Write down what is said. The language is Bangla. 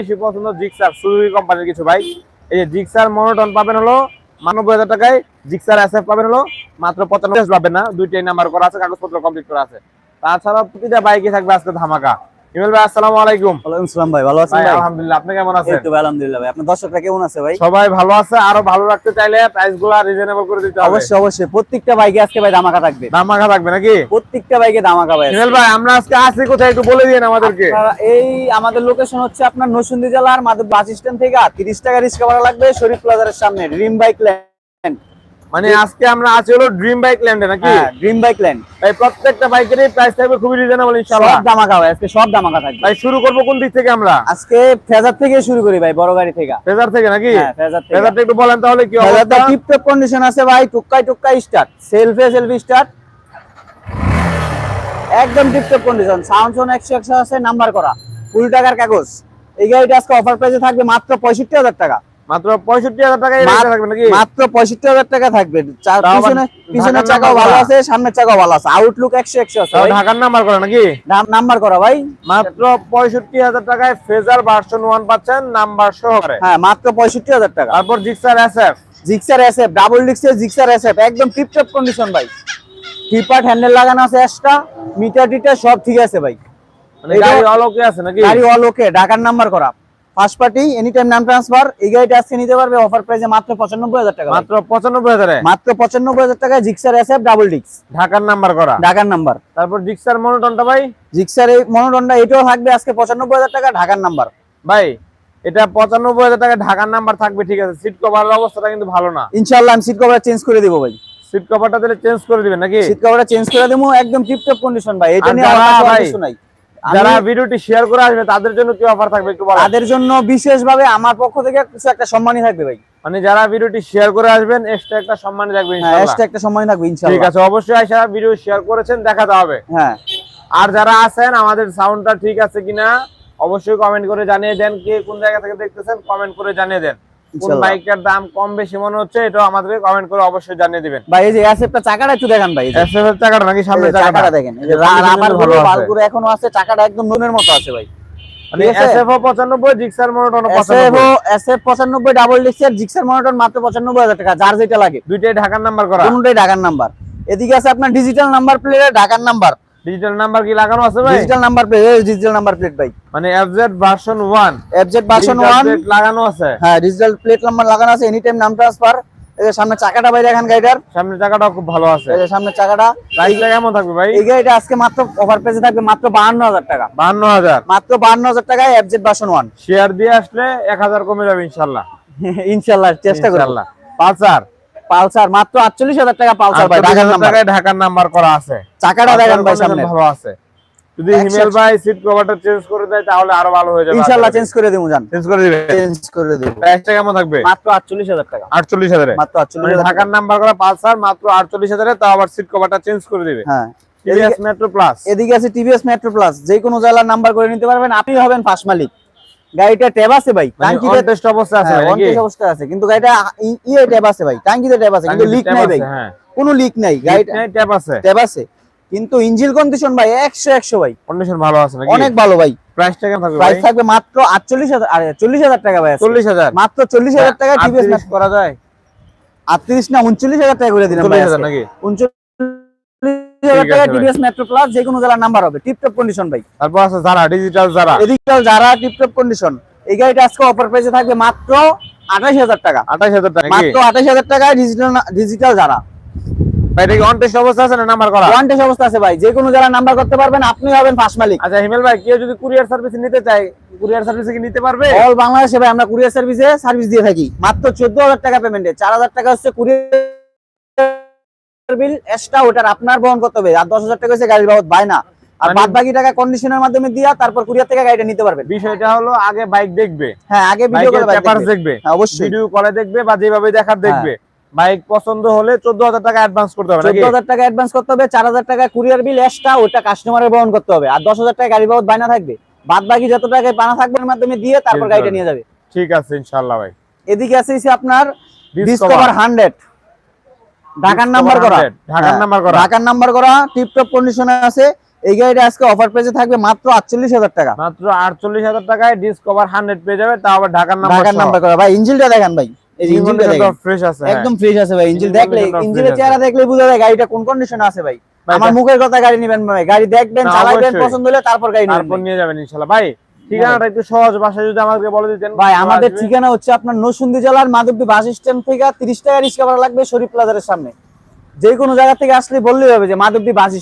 বেশি পছন্দ জিক্সার, সুজুকি কোম্পানির কিছু বাইক এই যে জিক্সার মনোটন পাবেন হলো মানব্বই হাজার টাকায়, জিক্সার এসএফ পাবেন হলো মাত্র পঁচানব্বই পাবেন না, দুইটাই নাম্বার করা আছে, কাগজপত্র কমপ্লিট করা আছে। তাছাড়া প্রতিটা বাইকে থাকবে আজকে ধামাকা। ইমেল ভাই আসসালামু আলাইকুম। ওয়ালাইকুম সালাম ভাই ভালো আছেন ভাই ভাই? আলহামদুলিল্লাহ আপনি কেমন এই আছেন তো আলহামদুলিল্লাহ ভাই। আপনার দর্শকরা কেমন আছে ভাই? সবাই ভালো আছে আরও ভালো রাখতে চাইলে প্রাইসগুলা রিজনেবল করে দিতে হবে। অবশ্যই অবশ্যই। প্রত্যেকটা বাইকে আজকে ভাই ধামাকা থাকবে। থাকবে নাকি? প্রত্যেকটা বাইকে ভাই ইমেল ভাই আমরা আজকে আছি কোথায় একটু বলে দিন আমাদেরকে। এই আমাদের লোকেশন হচ্ছে আপনার নরসিংদী জেলার মাদুর বাস স্ট্যান্ড থেকে তিরিশ টাকা রিক্সা ভাড়া লাগবে শরীফ প্লাজারের সামনে রিম বাইক ল্যান্ড মানে আজকে আমরা আছি হলো ড্রিম বাইক ল্যান্ডে নাকি? ড্রিম বাইক ল্যান্ড এই প্রত্যেকটা বাইকেরই প্রাইস থাকবে খুবই রিজনেবল ইনশাআল্লাহ। সব ধামাকা ভাই আজকে সব দামাকা থাকবে। ভাই শুরু করব কোন দিক থেকে আমরা? আজকে ফেজার থেকে শুরু করি ভাই বড় গাড়ি থেকে। ফেজার থেকে নাকি? হ্যাঁ ফেজার থেকে। ফেজারটা একটু বলেন তাহলে কি অবস্থা? ফেজারটা টিপটপ কন্ডিশন আছে ভাই টুক্কাই টুক্কাই স্টার্ট সেলফে সেলফি স্টার্ট একদম টিপটপ কন্ডিশন সাউন্ড সোন একশো একশো আছে নাম্বার করা। ফুল টাকার কাগজ। এই গাড়িটা আজকে অফার প্রাইসে থাকবে মাত্র পঁয়ষট্টি হাজার টাকা। মাত্র পঁয়ষট্টি হাজার টাকা থাকবে নাকি? মাত্র পঁয়ষট্টি হাজার টাকা থাকবে। পিছনের চাকাও ভালো আছে সামনের চাকাও ভালো আছে। আউটলুক একশো একশো আছে ঢাকার নাম্বার করে নাকি? নাম্বার করা ভাই। মাত্র পঁয়ষট্টি হাজার টাকায় ফেজার ভার্সন ওয়ান পাচ্ছেন নাম্বার সহকারে। হ্যাঁ মাত্র পঁয়ষট্টি হাজার টাকা। তারপর Gixxer SF Gixxer SF double ডিক্সের Gixxer SF একদম টিপটপ কন্ডিশন ভাই। টিপার হ্যান্ডেল লাগানো আছে এক্সট্রা মিটার টিটার সব ঠিক আছে ভাই। মানে এটা- গাড়ি আছে নাকি? গাড়ি অল ওকে ঢাকার নাম্বার করা। ফার্স্ট পার্টি এনি টাইম নাম ট্রান্সফার এই গাড়িটা আজকে নিতে পারবে অফার প্রাইসে মাত্র পঁচানব্বই হাজার টাকা মাত্র পঁচানব্বই হাজারে? মাত্র পঁচানব্বই হাজার টাকা জিক্সার এসএফ ডাবল ডিক্স ঢাকার নাম্বার করা। ঢাকার নাম্বার। তারপর জিক্সার মনোটনটা ভাই? জিক্সার এই মনোটনটা এটাও থাকবে আজকে পঁচানব্বই হাজার টাকা ঢাকার নাম্বার। ভাই এটা পঁচানব্বই হাজার টাকা ঢাকার নাম্বার থাকবে ঠিক আছে। সিট কভারের অবস্থাটা কিন্তু ভালো না। ইনশাআল্লাহ আমি সিট কভার চেঞ্জ করে দিব ভাই। সিট কভারটা দিলে চেঞ্জ করে দিবেন নাকি? সিট কভারটা চেঞ্জ করে দেবো একদম টিপটপ কন্ডিশন ভাই। এটা নিয়ে আমার কিছু নাই। যারা ভিডিওটি শেয়ার করে আসবে তাদের জন্য কি অফার থাকবে একটু বলেন? তাদের জন্য বিশেষ ভাবে আমার পক্ষ থেকে কিছু একটা সম্মানই থাকবে ভাই। মানে যারা ভিডিওটি শেয়ার করে আসবেন এক্সট্রা একটা সম্মান থাকবে হ্যাঁ ইনশাআল্লাহ। extra একটা সম্মানই থাকবে ইনশাআল্লাহ। ঠিক আছে অবশ্যই আইসা ভিডিও শেয়ার করেছেন দেখাতে হবে। হ্যাঁ। আর যারা আছেন আমাদের সাউন্ডটা ঠিক আছে কিনা অবশ্যই কমেন্ট করে জানিয়ে দেন কে কোন জায়গা থেকে দেখতেছেন কমেন্ট করে জানিয়ে দেন। কোন বাইকটার দাম কম বেশি মনে হচ্ছে এটা আমাদেরকে কমেন্ট করে অবশ্যই জানিয়ে দিবেন। ভাই এই যে অ্যাসেপটা চাকাটা একটু দেখান ভাই এই যে। এসএফ এর টাকাটা নাকি সামনে চাকাটা? দেখেন এই যে রাবার ভালো আছে। এখনও আছে চাকাটা একদম নুনের মতো আছে ভাই। ঠিক আছে? SF 95 Gixxer monotone SF 95 SF 95 double ডিক্সের Gixxer monotone মাত্র 95000 টাকা যার যেটা লাগে। দুইটাই ঢাকার নাম্বার করা। কোনটাই ঢাকার নাম্বার এদিকে আছে আপনার ডিজিটাল নাম্বার প্লেট ঢাকার নাম্বার ডিজিটাল নাম্বার কি লাগানো আছে ভাই? Digital number plate digital number plate ভাই। মানে এফজেড ভার্সন 1 এফজেড ভার্সন 1 লাগানো আছে? হ্যাঁ ডিজিটাল প্লেট নাম্বার লাগানো আছে এনি টাইম নাম ট্রান্সফার এই সামনে চাকাটা ভাই দেখেন গাড়িটার। সামনে টাকাটাও খুব ভালো আছে। এই সামনে চাকাটা। প্রাইসটা কেমন থাকবে ভাই? এই গাড়িটা আজকে মাত্র অফার প্রাইসে থাকবে মাত্র 52000 টাকা। 52000 মাত্র 52000 টাকায় এফজেড ভার্সন 1 শেয়ার দিয়ে আসলে 1000 কমে যাবে ইনশাআল্লাহ ইনশাআল্লাহ চেষ্টা করব। ইনশাআল্লাহ পালসার পালসার মাত্র 48000 টাকা পালসার ভাই ঢাকার নাম্বার ঢাকার নাম্বার করা আছে। চাকাটা দেখেন ভাই সামনে। ভালো আছে। যদি হিমেল ভাই সিট কভারটা চেঞ্জ করে দেয় তাহলে আরও ভালো হয়ে যাবে ইনশাআল্লাহ চেঞ্জ করে দেবো জান। চেঞ্জ করে দিবে চেঞ্জ করে দেবো প্রাইসটা কেমন থাকবে? মাত্র 48000 টাকা। 48000 এ মাত্র মানে 48000 ঢাকার নাম্বার করা পালসার মাত্র 48000 এ তাও আবার সিট কভারটা চেঞ্জ করে দিবে। হ্যাঁ। টিভিএস মেট্রো প্লাস এদিকে আছে টিভিএস মেট্রো প্লাস যে কোনো জেলার নাম্বার করে নিতে পারবেন। আপনি হবেন ফার্স্ট মালিক। গাড়িটা ট্যাব আছে ভাই? মানে টাঙ্কিতে অনটেস্ট অবস্থা আছে হ্যাঁ, ভাই নাকি on আছে কিন্তু গাড়িটা ই- ইয়ে ট্যাব আছে ভাই টাঙ্কিতে ট্যাব আছে কিন্তু লিক নাই ভাই। হ্যাঁ। কোনো লিক নাই গাড়িটা ট্যাব আছে। ট্যাব আছে কিন্তু ইঞ্জিন কন্ডিশন ভাই 100 100 ভাই। কন্ডিশন ভালো আছে নাকি? অনেক ভালো ভাই। প্রাইসটা কেমন থাকবে ভাই? প্রাইস থাকবে মাত্র 48000 আরে 40000 টাকা ভাই আজকে। 40000 মাত্র 40000 টাকা টিভিএস 38 করা যায়। 38 না 39000 টাকা করে দিলাম ভাই 40000 আজকে। নাকি? মেট্রো প্লাস যে কোনো জেলার নাম্বার হবে। টিপটপ কন্ডিশন ভাই। তারপর আছে যারা ডিজিটাল যারা এদিকে যারা টিপটপ কন্ডিশন এই গাড়িটা আজকে অফার প্রাইসে থাকবে মাত্র 28000 টাকা। 28000 টাকা নাকি মাত্র 28000 টাকায় ডিজিটাল ডিজিটাল যারা ভাই এটা কি অনটেস্ট অবস্থা আছে না নাম্বার করা? ওয়ান্টেজ অবস্থা আছে ভাই। যে কোনো যারা নাম্বার করতে পারবেন আপনি হবেন ফার্স্ট মালিক। আচ্ছা হিমেল ভাই কেউ যদি কুরিয়ার সার্ভিস নিতে চায় কুরিয়ার সার্ভিসে কি নিতে পারবে? অল বাংলাদেশে ভাই আমরা কুরিয়ার সার্ভিসে সার্ভিস দিয়ে থাকি। মাত্র 14000 টাকা পেমেন্টে 4000 টাকা হচ্ছে কুরিয়ার বিল এক্সট্রা ওটার আপনার বহন করতে হবে। আর 10000 টাকা হচ্ছে গাড়ির বাবদ বায়না। আর মানে- বাদ বাকি টাকা কন্ডিশনের মাধ্যমে দিয়া তারপর কুরিয়ার থেকে গাড়িটা নিতে পারবেন। বিষয়টা হলো আগে বাইক দেখবে। হ্যাঁ আগে ভিডিও করে পেপারস দেখবে। হ্যাঁ, অবশ্যই। ভিডিও কলে দেখবে বা যেভাবে দেখার দেখবে। বাইক পছন্দ হলে 14000 টাকা অ্যাডভান্স করতে হবে নাকি? 14000 টাকা অ্যাডভান্স করতে হবে 4000 টাকা কুরিয়ার বিল এক্সট্রা ওটা কাস্টমারের বহন করতে হবে। আর 10000 টাকা গাড়ি বাবদ বায়না থাকবে। বাদ বাকি যত টাকা পানা থাকবে এর মাধ্যমে দিয়ে তারপর গাড়িটা নিয়ে যাবে। ঠিক আছে ইনশাআল্লাহ ভাই। এদিকে আছে আপনার ডিসকভার 100 ঢাকার নাম্বার করা। ঢাকার হ্যাঁ, নাম্বার করা। ঢাকার নাম্বার করা টিপটপ কন্ডিশনে আছে। এই গাড়িটা আজকে অফার প্রাইসে থাকবে মাত্র আটচল্লিশ হাজার টাকা। মাত্র আটচল্লিশ হাজার টাকায় ডিসকভার হান্ড্রেড পেয়ে যাবে তা আবার ঢাকার নাম্বার ঢাকার নাম্বার করা। ভাই ইঞ্জিনটা দেখেন ভাই। এই ইঞ্জিনটা দেখেন। ফ্রেশ আছে হ্যাঁ। একদম ফ্রেশ আছে ভাই। ইঞ্জিন দেখলে ইঞ্জিনের চেহারা দেখলে বোঝা যায় গাড়িটা কোন কন্ডিশনে আছে ভাই। আমার মুখের কথা গাড়ি নেবেন ভাই। গাড়ি দেখবেন চালাবেন পছন্দ হলে তারপর গাড়ি নেবেন তারপর নিয়ে যাবেন ইনশাল্লাহ। ভাই ঠিকানাটা একটু সহজ ভাষায় যদি আমাকে বলে দিতেন। ভাই আমাদের ঠিকানা হচ্ছে আপনার নরসিংদী জেলার মাধবদী বাস স্ট্যান্ড থেকে তিরিশ টাকা রিক্সা ভাড়া লাগবে শরীফ প্লাজারের সামনে। যে কোনো জায়গা থেকে আসলে বললেই হবে যে মাধবদী বাস